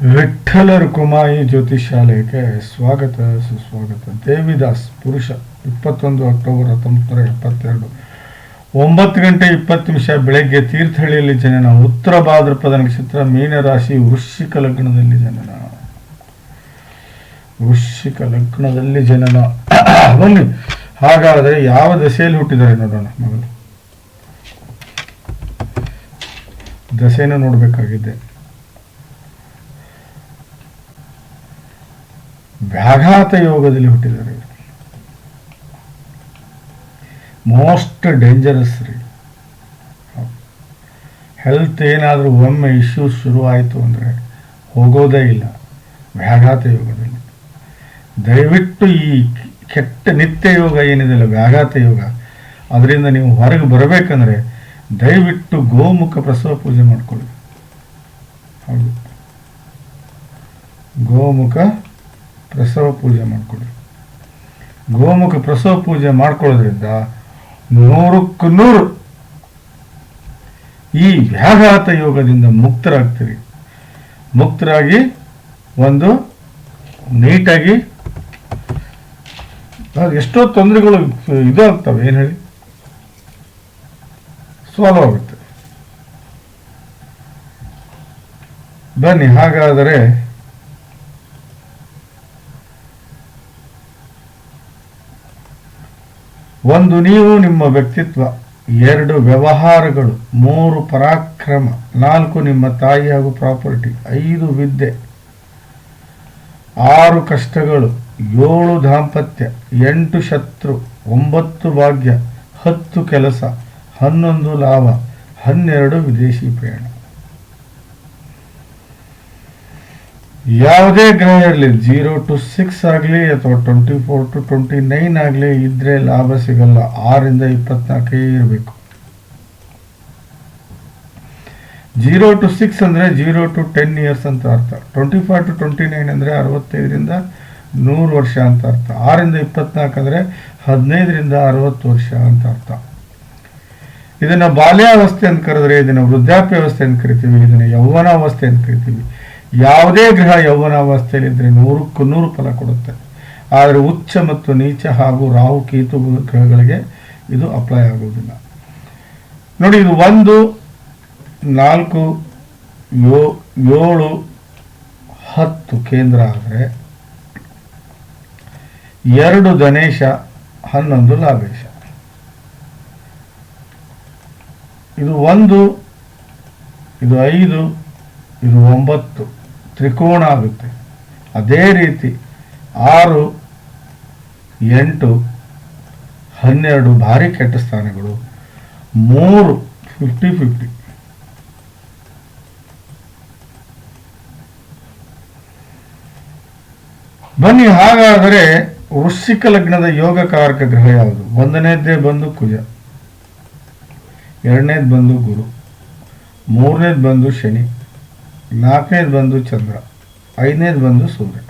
ವಿಠ್ಠಲ ಕುಮಾಯಿ ಜ್ಯೋತಿಷಾಲಯಕ್ಕೆ ಸ್ವಾಗತ, ಸುಸ್ವಾಗತ. ದೇವಿದಾಸ್, ಪುರುಷ, ಇಪ್ಪತ್ತೊಂದು ಅಕ್ಟೋಬರ್ ಹತ್ತೊಂಬತ್ತು ನೂರ ಎಪ್ಪತ್ತೆರಡು. ಒಂಬತ್ತು ಗಂಟೆ ಇಪ್ಪತ್ತು ನಿಮಿಷ ಬೆಳಗ್ಗೆ ತೀರ್ಥಹಳ್ಳಿಯಲ್ಲಿ ಜನನ, ಉತ್ತರ ಭಾದ್ರಪದ ನಕ್ಷತ್ರ, ಮೀನರಾಶಿ, ವೃಶ್ಚಿಕ ಲಗ್ನದಲ್ಲಿ ಜನನ. ವೃಶ್ಚಿಕ ಲಗ್ನದಲ್ಲಿ ಜನನ. ಬನ್ನಿ, ಹಾಗಾದರೆ ಯಾವ ದಶೆಯಲ್ಲಿ ಹುಟ್ಟಿದ್ದಾರೆ ನೋಡೋಣ ಮಗಳು ದಶೆಯನ್ನು ನೋಡಬೇಕಾಗಿದೆ ವ್ಯಾಘಾತ ಯೋಗದಲ್ಲಿ ಹುಟ್ಟಿದ್ದಾರೆ. ಮೋಸ್ಟ್ ಡೇಂಜರಸ್ ರೀ. ಹೆಲ್ತ್ ಏನಾದರೂ ಒಮ್ಮೆ ಇಶ್ಯೂಸ್ ಶುರುವಾಯಿತು ಅಂದರೆ ಹೋಗೋದೇ ಇಲ್ಲ ವ್ಯಾಘಾತ ಯೋಗದಲ್ಲಿ. ದಯವಿಟ್ಟು ಈ ಕೆಟ್ಟ ನಿತ್ಯ ಯೋಗ ಏನಿದೆಯಲ್ಲ ವ್ಯಾಘಾತ ಯೋಗ, ಅದರಿಂದ ನೀವು ಹೊರಗೆ ಬರಬೇಕಂದ್ರೆ ದಯವಿಟ್ಟು ಗೋಮುಖ ಪ್ರಸವ ಪೂಜೆ ಮಾಡಿಕೊಳ್ಳಿ. ಹೌದು. ಗೋಮುಖ ಪ್ರಸವ ಪೂಜೆ ಮಾಡ್ಕೊಳ್ಳಿ ಗೋಮುಖ ಪ್ರಸವ ಪೂಜೆ ಮಾಡ್ಕೊಳ್ಳೋದ್ರಿಂದ ನೂರಕ್ಕೂ ನೂರು ಈ ವ್ಯಾಘಾತ ಯೋಗದಿಂದ ಮುಕ್ತರಾಗ್ತೀರಿ. ಮುಕ್ತರಾಗಿ ಒಂದು ನೀಟಾಗಿ ಎಷ್ಟೋ ತೊಂದರೆಗಳು ಇದು ಆಗ್ತವೆ ಏನು ಹೇಳಿ? ಸಾಲ್ವ್ ಆಗುತ್ತೆ ಬನ್ನಿ, ಹಾಗಾದರೆ ಒಂದು ನೀವು ನಿಮ್ಮ ವ್ಯಕ್ತಿತ್ವ, ಎರಡು ವ್ಯವಹಾರಗಳು, ಮೂರು ಪರಾಕ್ರಮ, ನಾಲ್ಕು ನಿಮ್ಮ ತಾಯಿ ಹಾಗೂ ಪ್ರಾಪರ್ಟಿ, ಐದು ವಿದ್ಯೆ, ಆರು ಕಷ್ಟಗಳು, ಏಳು ದಾಂಪತ್ಯ, ಎಂಟು ಶತ್ರು, ಒಂಬತ್ತು ಭಾಗ್ಯ, ಹತ್ತು ಕೆಲಸ, ಹನ್ನೊಂದು ಲಾಭ, ಹನ್ನೆರಡು ವಿದೇಶಿ ಪ್ರಯಾಣ. ಯಾವುದೇ ಗ್ರಹ ಇರಲಿ ಜೀರೋ ಟು ಸಿಕ್ಸ್ ಆಗಲಿ ಅಥವಾ twenty four to twenty nine ಆಗಲಿ ಇದ್ರೆ ಲಾಭ ಸಿಗಲ್ಲ. ಆರಿಂದ ಇಪ್ಪತ್ನಾಲ್ಕೇ ಇರಬೇಕು. ಜೀರೋ ಟು ಸಿಕ್ಸ್ ಅಂದರೆ ಜೀರೋ ಟು ಟೆನ್ ಇಯರ್ಸ್ ಅಂತ ಅರ್ಥ. Twenty five to twenty nine ಅಂದರೆ ಅರವತ್ತೈದರಿಂದ ನೂರು ವರ್ಷ ಅಂತ ಅರ್ಥ. ಆರಿಂದ ಇಪ್ಪತ್ನಾಲ್ಕು ಅಂದರೆ ಹದಿನೈದರಿಂದ ಅರವತ್ತು ವರ್ಷ ಅಂತ ಅರ್ಥ. ಇದನ್ನ ಬಾಲ್ಯಾವಸ್ಥೆ ಅಂತ ಕರೆದ್ರೆ ಇದನ್ನ ವೃದ್ಧಾಪ್ಯಾವಸ್ಥೆ ಅಂತ ಕರಿತೀವಿ. ಇದನ್ನ ಯೌವನಾವಸ್ಥೆ ಅಂತ ಕರಿತೀವಿ. ಯಾವುದೇ ಗ್ರಹ ಯೌವನಾವಸ್ಥೆಯಲ್ಲಿದ್ದರೆ ನೂರಕ್ಕೂ ನೂರು ಫಲ ಕೊಡುತ್ತೆ. ಆದರೆ ಉಚ್ಚ ಮತ್ತು ನೀಚ ಹಾಗೂ ರಾಹು ಕೇತು ಗ್ರಹಗಳಿಗೆ ಇದು ಅಪ್ಲೈ ಆಗುವುದಿಲ್ಲ. ನೋಡಿ, ಇದು ಒಂದು, ನಾಲ್ಕು, ಯೋ, ಏಳು, ಹತ್ತು ಕೇಂದ್ರ ಆದರೆ ಎರಡು ಗಣೇಶ, ಹನ್ನೊಂದು ಲಾಭೇಶ. ಇದು ಒಂದು, ಇದು ಐದು, ಇದು ಒಂಬತ್ತು. ತ್ರಿಕೋಣ ಆಗುತ್ತೆ. ಅದೇ ರೀತಿ ಆರು, ಎಂಟು, ಹನ್ನೆರಡು ಭಾರಿ ಕೆಟ್ಟ ಸ್ಥಾನಗಳು. ಮೂರು ಫಿಫ್ಟಿ ಫಿಫ್ಟಿ ಬನ್ನಿ, ಹಾಗಾದರೆ ವೃಶ್ಚಿಕ ಲಗ್ನದ ಯೋಗಕಾರಕ ಗ್ರಹ ಯಾವುದು? ಒಂದನೇದ್ದೇ ಬಂದು ಕುಜ, ಎರಡನೇದು ಬಂದು ಗುರು, ಮೂರನೇದು ಬಂದು ಶನಿ ನಾಲ್ಕನೇದು ಬಂದು ಚಂದ್ರ, ಐದನೇದು ಬಂದು ಸೂರ್ಯ.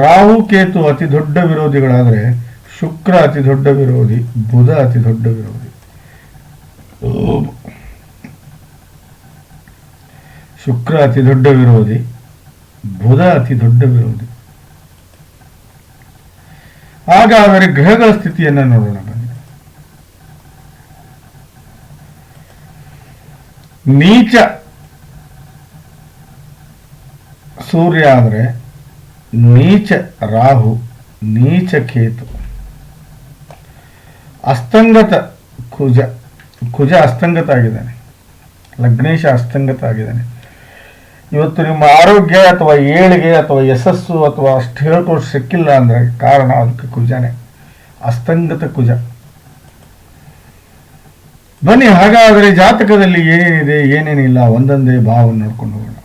ರಾಹು, ಕೇತು ಅತಿ ದೊಡ್ಡ ವಿರೋಧಿಗಳಾದರೆ ಶುಕ್ರ ಅತಿ ದೊಡ್ಡ ವಿರೋಧಿ, ಬುಧ ಅತಿ ದೊಡ್ಡ ವಿರೋಧಿ. ಶುಕ್ರ ಅತಿ ದೊಡ್ಡ ವಿರೋಧಿ, ಬುಧ ಅತಿ ದೊಡ್ಡ ವಿರೋಧಿ. ಹಾಗಾದರೆ ಗ್ರಹಗಳ ಸ್ಥಿತಿಯನ್ನು ನೋಡೋಣ ಬನ್ನಿ. ನೀಚ ಸೂರ್ಯ ಆದರೆ ನೀಚ ರಾಹು, ನೀಚ ಕೇತು. ಅಸ್ತಂಗತ ಕುಜ ಕುಜ ಅಸ್ತಂಗತ ಆಗಿದ್ದಾನೆ. ಲಗ್ನೇಶ ಅಸ್ತಂಗತ ಆಗಿದ್ದಾನೆ. ಇವತ್ತು ನಿಮ್ಮ ಆರೋಗ್ಯ ಅಥವಾ ಏಳಿಗೆ ಅಥವಾ ಯಶಸ್ಸು ಅಥವಾ ಅಷ್ಟು ಹೇಳ್ಕೊಂಡು ಸಿಕ್ಕಿಲ್ಲ ಅಂದರೆ ಕಾರಣ ಅದಕ್ಕೆ ಕುಜನೇ. ಅಸ್ತಂಗತ ಕುಜ. ಬನ್ನಿ, ಹಾಗಾದರೆ ಜಾತಕದಲ್ಲಿ ಏನೇನಿದೆ, ಏನೇನಿಲ್ಲ, ಒಂದೊಂದೇ ಭಾವವನ್ನು ನೋಡ್ಕೊಂಡು ಹೋಗೋಣ.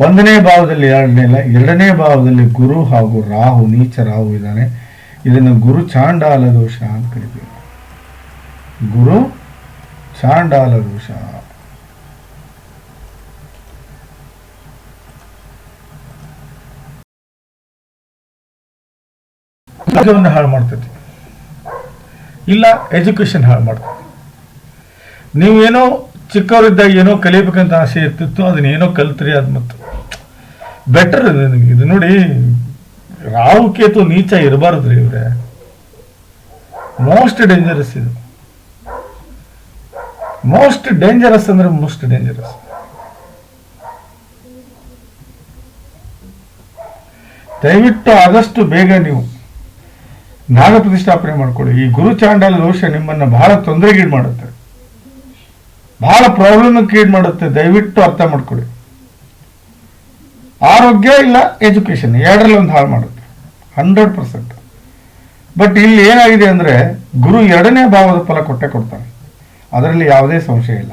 ಒಂದನೇ ಭಾವದಲ್ಲಿ ಎರಡನೇ ಇಲ್ಲ ಎರಡನೇ ಭಾವದಲ್ಲಿ ಗುರು ಹಾಗೂ ರಾಹು, ನೀಚ ರಾಹು ಇದ್ದಾನೆ. ಇದನ್ನು ಗುರು ಚಾಂಡಾಲ ದೋಷ ಅಂತ ಕರಿತೀವಿ. ಗುರು ಚಾಂಡಾಲ ದೋಷ. ಹಾಳು ಮಾಡ್ತೈತಿ. ಇಲ್ಲ ಎಜುಕೇಶನ್ ಹಾಳು ಮಾಡ್ತೈತಿ. ಏನೋ ಚಿಕ್ಕವರಿದ್ದಾಗ ಏನೋ ಕಲಿಬೇಕಂತ ಆಸೆ ಇರ್ತಿತ್ತು, ಅದನ್ನ ಏನೋ ಕಲ್ತ್ರಿ ಅದು ಮತ್ತು ಬೆಟರ್ ಇದು ನೋಡಿ, ರಾಹು ಕೇತು ನೀಚ ಇರಬಾರ್ದ್ರಿ ಇವ್ರೆ. ಮೋಸ್ಟ್ ಡೇಂಜರಸ್ ಇದು. ಮೋಸ್ಟ್ ಡೇಂಜರಸ್ ಅಂದ್ರೆ ಮೋಸ್ಟ್ ಡೇಂಜರಸ್ ದಯವಿಟ್ಟು ಆದಷ್ಟು ಬೇಗ ನೀವು ನಾಗ ಪ್ರತಿಷ್ಠಾಪನೆ ಮಾಡ್ಕೊಳ್ಳಿ. ಈ ಗುರು ಚಾಂಡಾಲ ದೋಷ ನಿಮ್ಮನ್ನ ಬಹಳ ತೊಂದರೆಗೀಡು ಮಾಡುತ್ತೆ ಬಹಳ ಪ್ರಾಬ್ಲಮ್ ಕ್ರಿಯೇಟ್ ಮಾಡುತ್ತೆ. ದಯವಿಟ್ಟು ಅರ್ಥ ಮಾಡ್ಕೊಳ್ಳಿ. ಆರೋಗ್ಯ ಇಲ್ಲ ಎಜುಕೇಶನ್ ಎರಡರಲ್ಲಿ ಒಂದು ಹಾಳು ಮಾಡುತ್ತೆ. ಹಂಡ್ರೆಡ್ ಪರ್ಸೆಂಟ್ ಬಟ್ ಇಲ್ಲಿ ಏನಾಗಿದೆ ಅಂದ್ರೆ, ಗುರು ಎರಡನೇ ಭಾವದ ಫಲ ಕೊಟ್ಟೆ ಕೊಡ್ತಾನೆ ಅದರಲ್ಲಿ ಯಾವುದೇ ಸಂಶಯ ಇಲ್ಲ.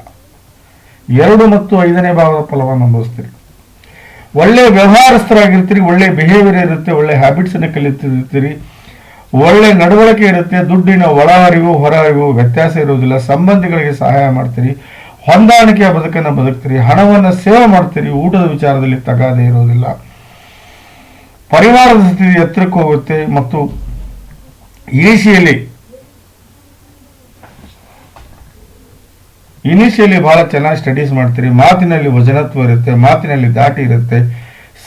ಎರಡು ಮತ್ತು ಐದನೇ ಭಾವದ ಫಲವನ್ನು ಅನುಭವಿಸ್ತೀರಿ. ಒಳ್ಳೆ ವ್ಯವಹಾರಸ್ಥರಾಗಿರ್ತೀರಿ, ಒಳ್ಳೆ ಬಿಹೇವಿಯರ್ ಇರುತ್ತೆ, ಒಳ್ಳೆ ಹ್ಯಾಬಿಟ್ಸ್ ಅನ್ನು ಕಲಿತಿರ್ತೀರಿ. ಒಳ್ಳೆ ನಡವಳಿಕೆ ಇರುತ್ತೆ, ದುಡ್ಡಿನ ಒಳ ಅರಿವು ಹೊರ ಅರಿವು ವ್ಯತ್ಯಾಸ ಇರುವುದಿಲ್ಲ, ಸಂಬಂಧಿಗಳಿಗೆ ಸಹಾಯ ಮಾಡ್ತೀರಿ. ಹೊಂದಾಣಿಕೆಯ ಬದುಕನ್ನು ಬದುಕ್ತೀರಿ, ಹಣವನ್ನು ಸೇವೆ ಮಾಡ್ತೀರಿ, ಊಟದ ವಿಚಾರದಲ್ಲಿ ತಗಾದೆ ಇರೋದಿಲ್ಲ. ಪರಿವಾರದ ಸ್ಥಿತಿ ಎತ್ತರಕ್ಕೆ ಹೋಗುತ್ತೆ ಮತ್ತು ಇನಿಷಿಯಲಿ ಇನಿಷಿಯಲಿ ಬಹಳ ಚೆನ್ನಾಗಿ ಸ್ಟಡೀಸ್ ಮಾಡ್ತೀರಿ, ಮಾತಿನಲ್ಲಿ ವಜನತ್ವ ಇರುತ್ತೆ, ಮಾತಿನಲ್ಲಿ ದಾಟಿ ಇರುತ್ತೆ,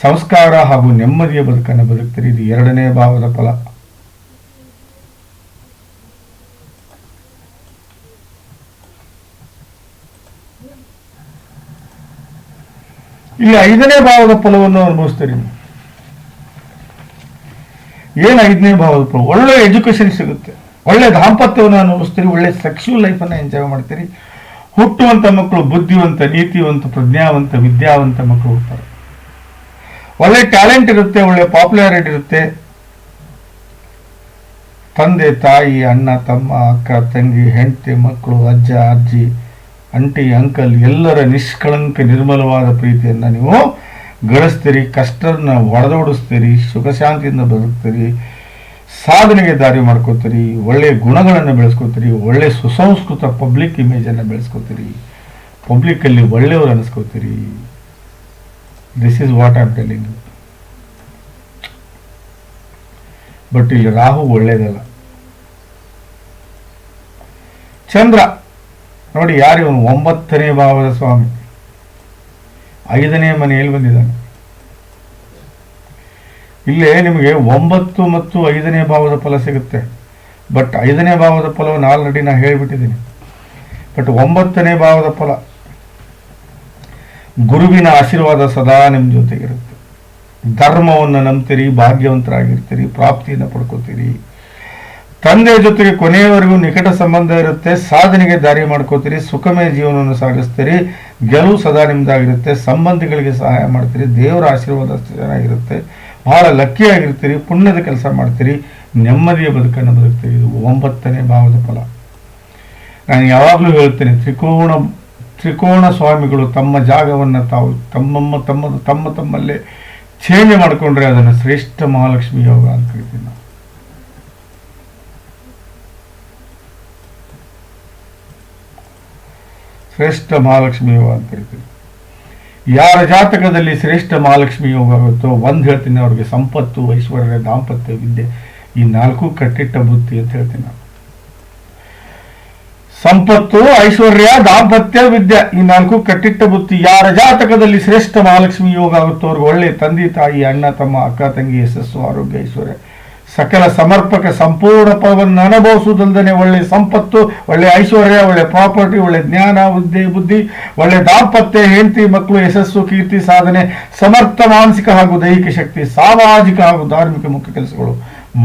ಸಂಸ್ಕಾರ ಹಾಗೂ ನೆಮ್ಮದಿಯ ಬದುಕನ್ನು ಬದುಕ್ತೀರಿ, ಇದು ಎರಡನೇ ಭಾವದ ಫಲ. ಇಲ್ಲಿ ಐದನೇ ಭಾವದ ಫಲವನ್ನು ಅನುಭವಿಸ್ತೀರಿ. ಏನು ಐದನೇ ಭಾವದ ಫಲ? ಒಳ್ಳೆ ಎಜುಕೇಶನ್ ಸಿಗುತ್ತೆ. ಒಳ್ಳೆ ದಾಂಪತ್ಯವನ್ನು ಅನುಭವಿಸ್ತೀರಿ, ಒಳ್ಳೆ ಸೆಕ್ಸುವಲ್ ಲೈಫನ್ನು ಎಂಜಾಯ್ ಮಾಡ್ತೀರಿ. ಹುಟ್ಟುವಂತ ಮಕ್ಕಳು ಬುದ್ಧಿವಂತ, ನೀತಿವಂತ, ಪ್ರಜ್ಞಾವಂತ, ವಿದ್ಯಾವಂತ ಮಕ್ಕಳು ಹುಡ್ತಾರೆ. ಒಳ್ಳೆ ಟ್ಯಾಲೆಂಟ್ ಇರುತ್ತೆ, ಒಳ್ಳೆ ಪಾಪ್ಯುಲಾರಿಟಿ ಇರುತ್ತೆ. ತಂದೆ, ತಾಯಿ, ಅಣ್ಣ, ತಮ್ಮ, ಅಕ್ಕ, ತಂಗಿ, ಹೆಂಡತಿ, ಮಕ್ಕಳು, ಅಜ್ಜ, ಅಜ್ಜಿ ಅಂಟಿ, ಅಂಕಲ್, ಎಲ್ಲರ ನಿಷ್ಕಳಂಕ ನಿರ್ಮಲವಾದ ಪ್ರೀತಿಯನ್ನು ನೀವು ಗಳಿಸ್ತೀರಿ ಕಷ್ಟನ ಒಡೆದೋಡಿಸ್ತೀರಿ, ಸುಖ ಶಾಂತಿಯಿಂದ ಬದುಕ್ತೀರಿ, ಸಾಧನೆಗೆ ದಾರಿ ಮಾಡ್ಕೋತೀರಿ ಒಳ್ಳೆಯ ಗುಣಗಳನ್ನು ಬೆಳೆಸ್ಕೋತೀರಿ ಒಳ್ಳೆಯ ಸುಸಂಸ್ಕೃತ ಪಬ್ಲಿಕ್ ಇಮೇಜನ್ನು ಬೆಳೆಸ್ಕೋತೀರಿ ಪಬ್ಲಿಕ್ಕಲ್ಲಿ ಒಳ್ಳೆಯವರು ಅನಿಸ್ಕೋತೀರಿ. This is what am telling but ಇಲ್ಲಿ ರಾಹು ಒಳ್ಳೇದಲ್ಲ. ಚಂದ್ರ ನೋಡಿ, ಯಾರು ಇವನು? ಒಂಬತ್ತನೇ ಭಾವದ ಸ್ವಾಮಿ. ಐದನೇ ಮನೆಯಲ್ಲಿ ಬಂದಿದ್ದಾನೆ. ಇಲ್ಲೇ ನಿಮಗೆ ಒಂಬತ್ತು ಮತ್ತು ಐದನೇ ಭಾವದ ಫಲ ಸಿಗುತ್ತೆ. ಬಟ್ ಐದನೇ ಭಾವದ ಫಲವನ್ನು ಆಲ್ರೆಡಿ ನಾನು ಹೇಳಿಬಿಟ್ಟಿದ್ದೀನಿ. ಬಟ್ ಒಂಬತ್ತನೇ ಭಾವದ ಫಲ ಗುರುವಿನ ಆಶೀರ್ವಾದ ಸದಾ ನಿಮ್ಮ ಜೊತೆಗಿರುತ್ತೆ. ಧರ್ಮವನ್ನು ನಂಬ್ತೀರಿ, ಭಾಗ್ಯವಂತರಾಗಿರ್ತೀರಿ, ಪ್ರಾಪ್ತಿಯನ್ನು ಪಡ್ಕೋತೀರಿ. ತಂದೆ ಜೊತೆಗೆ ಕೊನೆಯವರೆಗೂ ನಿಕಟ ಸಂಬಂಧ ಇರುತ್ತೆ, ಸಾಧನೆಗೆ ದಾರಿ ಮಾಡ್ಕೋತೀರಿ, ಸುಖಮಯ ಜೀವನವನ್ನು ಸಾಗಿಸ್ತೀರಿ, ಗೆಲುವು ಸದಾ ನಿಮ್ದಾಗಿರುತ್ತೆ, ಸಂಬಂಧಿಗಳಿಗೆ ಸಹಾಯ ಮಾಡ್ತೀರಿ, ದೇವರ ಆಶೀರ್ವಾದ ಚೆನ್ನಾಗಿರುತ್ತೆ, ಬಹಳ ಲಕ್ಕಿ ಆಗಿರ್ತೀರಿ ಪುಣ್ಯದ ಕೆಲಸ ಮಾಡ್ತೀರಿ, ನೆಮ್ಮದಿಯ ಬದುಕನ್ನು ಬದುಕ್ತೀರಿ, ಇದು ಒಂಬತ್ತನೇ ಭಾವದ ಫಲ. ನಾನು ಯಾವಾಗಲೂ ಹೇಳ್ತೇನೆ, ತ್ರಿಕೋಣ ತ್ರಿಕೋಣ ಸ್ವಾಮಿಗಳು ತಮ್ಮ ಜಾಗವನ್ನು ತಾವು ತಮ್ಮಮ್ಮ ತಮ್ಮದು ತಮ್ಮ ತಮ್ಮಲ್ಲೇ ಚೇಂಜ್ ಮಾಡಿಕೊಂಡ್ರೆ ಅದನ್ನು ಶ್ರೇಷ್ಠ ಮಹಾಲಕ್ಷ್ಮಿ ಯೋಗ ಅಂತ ಕರಿತೀನಿ ನಾವು. ಶ್ರೇಷ್ಠ ಮಹಾಲಕ್ಷ್ಮಿ ಯೋಗ ಅಂತ ಹೇಳ್ತೀವಿ. ಯಾರ ಜಾತಕದಲ್ಲಿ ಶ್ರೇಷ್ಠ ಮಹಾಲಕ್ಷ್ಮಿ ಯೋಗ ಆಗುತ್ತೋ ಒಂದು ಹೇಳ್ತೀನಿ ಅವ್ರಿಗೆ ಸಂಪತ್ತು, ಐಶ್ವರ್ಯ, ದಾಂಪತ್ಯ, ವಿದ್ಯೆ ಈ ನಾಲ್ಕು ಕಟ್ಟಿಟ್ಟ ಬುತ್ತಿ ಅಂತ ಹೇಳ್ತೀನಿ ನಾನು. ಸಂಪತ್ತು, ಐಶ್ವರ್ಯ, ದಾಂಪತ್ಯ, ವಿದ್ಯೆ ಈ ನಾಲ್ಕು ಕಟ್ಟಿಟ್ಟ ಬುತ್ತಿ ಯಾರ ಜಾತಕದಲ್ಲಿ ಶ್ರೇಷ್ಠ ಮಹಾಲಕ್ಷ್ಮಿ ಯೋಗ ಆಗುತ್ತೋ ಅವ್ರಿಗೆ ಒಳ್ಳೆ ತಂದೆ, ತಾಯಿ, ಅಣ್ಣ, ತಮ್ಮ, ಅಕ್ಕ, ತಂಗಿ, ಯಶಸ್ಸು, ಆರೋಗ್ಯ, ಐಶ್ವರ್ಯ. ಸಕಲ ಸಮರ್ಪಕ ಸಂಪೂರ್ಣ ಫಲವನ್ನು ಅನುಭವಿಸುವುದಲ್ಲದೆ ಒಳ್ಳೆ ಸಂಪತ್ತು, ಒಳ್ಳೆ ಐಶ್ವರ್ಯ, ಒಳ್ಳೆ ಪ್ರಾಪರ್ಟಿ, ಒಳ್ಳೆ ಜ್ಞಾನ, ಬುದ್ಧಿ ಬುದ್ಧಿ, ಒಳ್ಳೆ ದಾಂಪತ್ಯ, ಹೆಂಡತಿ, ಮಕ್ಕಳು, ಯಶಸ್ಸು, ಕೀರ್ತಿ, ಸಾಧನೆ, ಸಮರ್ಥ, ಮಾನಸಿಕ ಹಾಗೂ ದೈಹಿಕ ಶಕ್ತಿ, ಸಾಮಾಜಿಕ ಹಾಗೂ ಧಾರ್ಮಿಕ ಮುಖ್ಯ ಕೆಲಸಗಳು.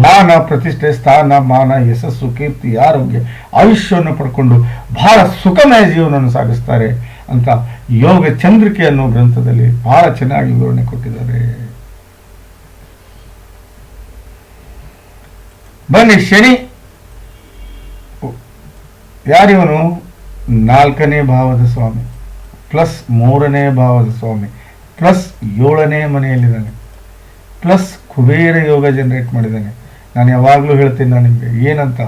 ಮಾನ ಪ್ರತಿಷ್ಠೆ, ಸ್ಥಾನ, ಮಾನ, ಯಶಸ್ಸು, ಕೀರ್ತಿ, ಆರೋಗ್ಯ, ಆಯುಷ್ಯವನ್ನು ಪಡ್ಕೊಂಡು ಬಹಳ ಸುಖಮಯ ಜೀವನವನ್ನು ಸಾಗಿಸ್ತಾರೆ ಅಂತ ಯೋಗ ಚಂದ್ರಿಕೆ ಅನ್ನೋ ಗ್ರಂಥದಲ್ಲಿ ಬಹಳ ಚೆನ್ನಾಗಿ ವಿವರಣೆ ಕೊಟ್ಟಿದ್ದಾರೆ. ಬನ್ನಿ, ಶನಿ. ಯಾರಿವನು? ನಾಲ್ಕನೇ ಭಾವದ ಸ್ವಾಮಿ, ಪ್ಲಸ್ ಮೂರನೇ ಭಾವದ ಸ್ವಾಮಿ, ಪ್ಲಸ್ ಏಳನೇ ಮನೆಯಲ್ಲಿದ್ದಾನೆ, ಪ್ಲಸ್ ಕುಬೇರ ಯೋಗ ಜನರೇಟ್ ಮಾಡಿದ್ದಾನೆ. ನಾನು ಯಾವಾಗಲೂ ಹೇಳ್ತೀನಿ ನಾನು ನಿಮಗೆ, ಏನಂತ?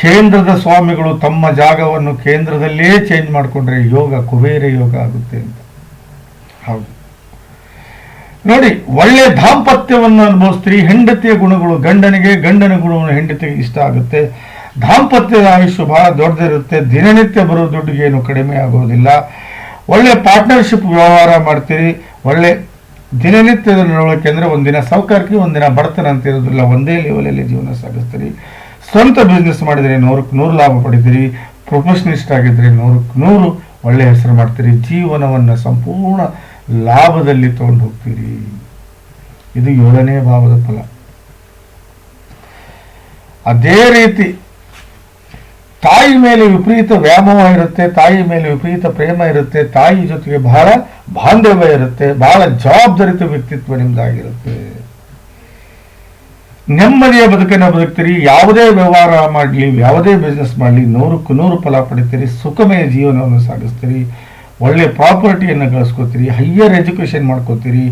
ಕೇಂದ್ರದ ಸ್ವಾಮಿಗಳು ತಮ್ಮ ಜಾಗವನ್ನು ಕೇಂದ್ರದಲ್ಲೇ ಚೇಂಜ್ ಮಾಡಿಕೊಂಡ್ರೆ ಯೋಗ ಕುಬೇರ ಯೋಗ ಆಗುತ್ತೆ ಅಂತ. ಹೌದು. ನೋಡಿ, ಒಳ್ಳೆ ದಾಂಪತ್ಯವನ್ನು ಅನುಭವಿಸ್ತೀರಿ. ಹೆಂಡತಿಯ ಗುಣಗಳು, ಗಂಡನಿಗೆ ಗಂಡನ ಗುಣವನ್ನು ಹೆಂಡತಿಗೆ ಇಷ್ಟ ಆಗುತ್ತೆ. ದಾಂಪತ್ಯದ ಆಯುಷ್ಯ ಬಹಳ ದೊಡ್ಡದಿರುತ್ತೆ. ದಿನನಿತ್ಯ ಬರೋ ದುಡ್ಡಿಗೆ ಏನು ಕಡಿಮೆ ಆಗೋದಿಲ್ಲ. ಒಳ್ಳೆ ಪಾರ್ಟ್ನರ್ಶಿಪ್ ವ್ಯವಹಾರ ಮಾಡ್ತೀರಿ. ಒಳ್ಳೆ ದಿನನಿತ್ಯದ ನಡವಳಿಕೆ ಅಂದರೆ ಒಂದಿನ ಸೌಕರ್ಯಕ್ಕೆ ಒಂದಿನ ಬಡತನ ಅಂತ ಇರೋದಿಲ್ಲ ಒಂದೇ ಲೆವೆಲಲ್ಲಿ ಜೀವನ ಸಾಗಿಸ್ತೀರಿ. ಸ್ವಂತ ಬಿಸ್ನೆಸ್ ಮಾಡಿದರೆ ನೂರಕ್ಕೆ ನೂರು ಲಾಭ ಪಡಿತೀರಿ. ಪ್ರೊಫೆಷನಿಸ್ಟ್ ಆಗಿದ್ದರೆ ನೂರಕ್ಕೆ ನೂರು ಒಳ್ಳೆ ಹೆಸರು ಮಾಡ್ತೀರಿ. ಜೀವನವನ್ನು ಸಂಪೂರ್ಣ ಲಾಭದಲ್ಲಿ ತಗೊಂಡು ಹೋಗ್ತೀರಿ. ಇದು ಏಳನೇ ಭಾವದ ಫಲ. ಅದೇ ರೀತಿ ತಾಯಿ ಮೇಲೆ ವಿಪರೀತ ವ್ಯಾಮೋಹ ಇರುತ್ತೆ, ತಾಯಿ ಮೇಲೆ ವಿಪರೀತ ಪ್ರೇಮ ಇರುತ್ತೆ, ತಾಯಿ ಜೊತೆಗೆ ಬಹಳ ಬಾಂಧವ್ಯ ಇರುತ್ತೆ, ಬಹಳ ಜವಾಬ್ದಾರಿತ ವ್ಯಕ್ತಿತ್ವ ನಿಮ್ದಾಗಿರುತ್ತೆ. ನೆಮ್ಮದಿಯ ಬದುಕನ್ನು ಬದುಕ್ತೀರಿ, ಯಾವುದೇ ವ್ಯವಹಾರ ಮಾಡಲಿ, ಯಾವುದೇ ಬಿಸ್ನೆಸ್ ಮಾಡಲಿ, ನೂರಕ್ಕೂ ನೂರು ಫಲ ಪಡಿತೀರಿ, ಸುಖಮಯ ಜೀವನವನ್ನು ಸಾಗಿಸ್ತೀರಿ. ಒಳ್ಳೆ ಪ್ರಾಪರ್ಟಿಯನ್ನು ಗಳಿಸ್ಕೋತೀರಿ ಹೈಯರ್ ಎಜುಕೇಷನ್ ಮಾಡ್ಕೋತೀರಿ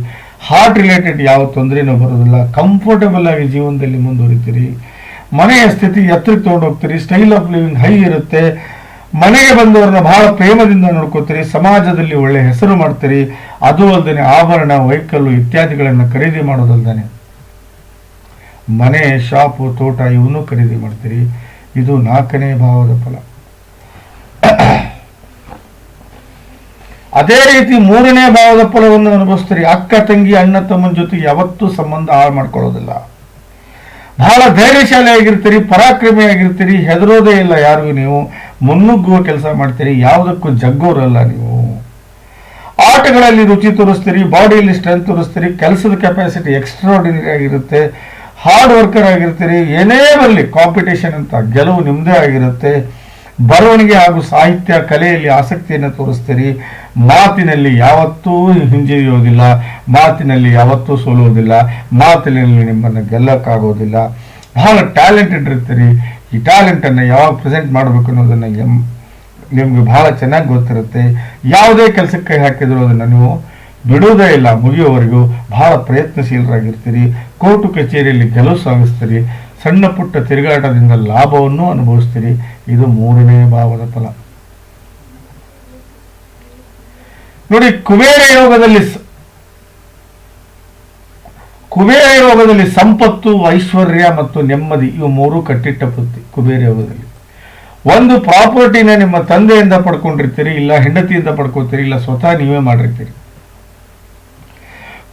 ಹಾರ್ಟ್ ರಿಲೇಟೆಡ್ ಯಾವ ತೊಂದರೆನೂ ಬರೋದಿಲ್ಲ ಕಂಫರ್ಟಬಲ್ ಆಗಿ ಜೀವನದಲ್ಲಿ ಮುಂದುವರಿತೀರಿ. ಮನೆಯ ಸ್ಥಿತಿ ಎತ್ತರಕ್ಕೆ ತೊಗೊಂಡು ಹೋಗ್ತೀರಿ ಸ್ಟೈಲ್ ಆಫ್ ಲಿವಿಂಗ್ ಹೈ ಇರುತ್ತೆ. ಮನೆಗೆ ಬಂದವರನ್ನ ಬಹಳ ಪ್ರೇಮದಿಂದ ನೋಡ್ಕೋತೀರಿ, ಸಮಾಜದಲ್ಲಿ ಒಳ್ಳೆ ಹೆಸರು ಮಾಡ್ತೀರಿ. ಅದು ಅಲ್ಲದೆ ಆಭರಣ ವೈಕಲ್ಲು ಇತ್ಯಾದಿಗಳನ್ನು ಖರೀದಿ ಮಾಡೋದಲ್ದೇ ಮನೆ ಶಾಪು ತೋಟ ಇವನ್ನೂ ಖರೀದಿ ಮಾಡ್ತೀರಿ. ಇದು ನಾಲ್ಕನೇ ಭಾವದ ಫಲ. ಅದೇ ರೀತಿ ಮೂರನೇ ಭಾವದ ಫಲವನ್ನು ಅನುಭವಿಸ್ತೀರಿ. ಅಕ್ಕ, ತಂಗಿ, ಅಣ್ಣ, ತಮ್ಮನ ಜೊತೆ ಯಾವತ್ತೂ ಸಂಬಂಧ ಹಾಳು ಮಾಡ್ಕೊಳ್ಳೋದಿಲ್ಲ. ಬಹಳ ಧೈರ್ಯಶಾಲಿ ಆಗಿರ್ತೀರಿ ಪರಾಕ್ರಮಿ ಆಗಿರ್ತೀರಿ ಹೆದರೋದೇ ಇಲ್ಲ ಯಾರಿಗೂ ನೀವು. ಮುನ್ನುಗ್ಗುವ ಕೆಲಸ ಮಾಡ್ತೀರಿ, ಯಾವುದಕ್ಕೂ ಜಗ್ಗೋರಲ್ಲ ನೀವು. ಆಟಗಳಲ್ಲಿ ರುಚಿ ತೋರಿಸ್ತೀರಿ, ಬಾಡಿಯಲ್ಲಿ ಸ್ಟ್ರೆಂತ್ ತೋರಿಸ್ತೀರಿ, ಕೆಲಸದ ಕೆಪಾಸಿಟಿ ಎಕ್ಸ್ಟ್ರಾಡಿನರಿ ಆಗಿರುತ್ತೆ. ಹಾರ್ಡ್ ವರ್ಕರ್ ಆಗಿರ್ತೀರಿ, ಏನೇ ಬರಲಿ ಕಾಂಪಿಟೇಷನ್ ಅಂತ ಗೆಲುವು ನಿಮ್ಮದೇ ಆಗಿರುತ್ತೆ. ಬರವಣಿಗೆ ಹಾಗೂ ಸಾಹಿತ್ಯ ಕಲೆಯಲ್ಲಿ ಆಸಕ್ತಿಯನ್ನು ತೋರಿಸ್ತೀರಿ. ಮಾತಿನಲ್ಲಿ ಯಾವತ್ತೂ ಹಿಂಜರಿಯೋದಿಲ್ಲ ಮಾತಿನಲ್ಲಿ ಯಾವತ್ತೂ ಸೋಲುವುದಿಲ್ಲ. ಮಾತಿನಲ್ಲಿ ನಿಮ್ಮನ್ನು ಗೆಲ್ಲಕ್ಕಾಗೋದಿಲ್ಲ ಬಹಳ ಟ್ಯಾಲೆಂಟೆಡ್ ಇರ್ತೀರಿ. ಈ ಟ್ಯಾಲೆಂಟನ್ನು ಯಾವಾಗ ಪ್ರೆಸೆಂಟ್ ಮಾಡಬೇಕು ಅನ್ನೋದನ್ನು ಎಂ ನಿಮಗೆ ಬಹಳ ಚೆನ್ನಾಗಿ ಗೊತ್ತಿರುತ್ತೆ. ಯಾವುದೇ ಕೆಲಸಕ್ಕೆ ಹಾಕಿದರೂ ಅದನ್ನು ನೀವು ಬಿಡುವುದೇ ಇಲ್ಲ. ಮುಗಿಯುವವರೆಗೂ ಬಹಳ ಪ್ರಯತ್ನಶೀಲರಾಗಿರ್ತೀರಿ. ಕೋರ್ಟು ಕಚೇರಿಯಲ್ಲಿ ಗೆಲುವು ಸಾಗಿಸ್ತೀರಿ ಸಣ್ಣ ಪುಟ್ಟ ತಿರುಗಾಟದಿಂದ ಲಾಭವನ್ನು ಅನುಭವಿಸ್ತೀರಿ. ಇದು ಮೂರನೇ ಭಾವದ ಫಲ. ನೋಡಿ, ಕುಬೇರ ಯೋಗದಲ್ಲಿ ಕುಬೇರ ಯೋಗದಲ್ಲಿ ಸಂಪತ್ತು, ಐಶ್ವರ್ಯ ಮತ್ತು ನೆಮ್ಮದಿ, ಇವು ಮೂರು ಕಟ್ಟಿಟ್ಟ ಬುದ್ಧಿ ಕುಬೇರ ಯೋಗದಲ್ಲಿ. ಒಂದು ಪ್ರಾಪರ್ಟಿನ ನಿಮ್ಮ ತಂದೆಯಿಂದ ಪಡ್ಕೊಂಡಿರ್ತೀರಿ, ಇಲ್ಲ ಹೆಂಡತಿಯಿಂದ ಪಡ್ಕೊತೀರಿ, ಇಲ್ಲ ಸ್ವತಃ ನೀವೇ ಮಾಡಿರ್ತೀರಿ.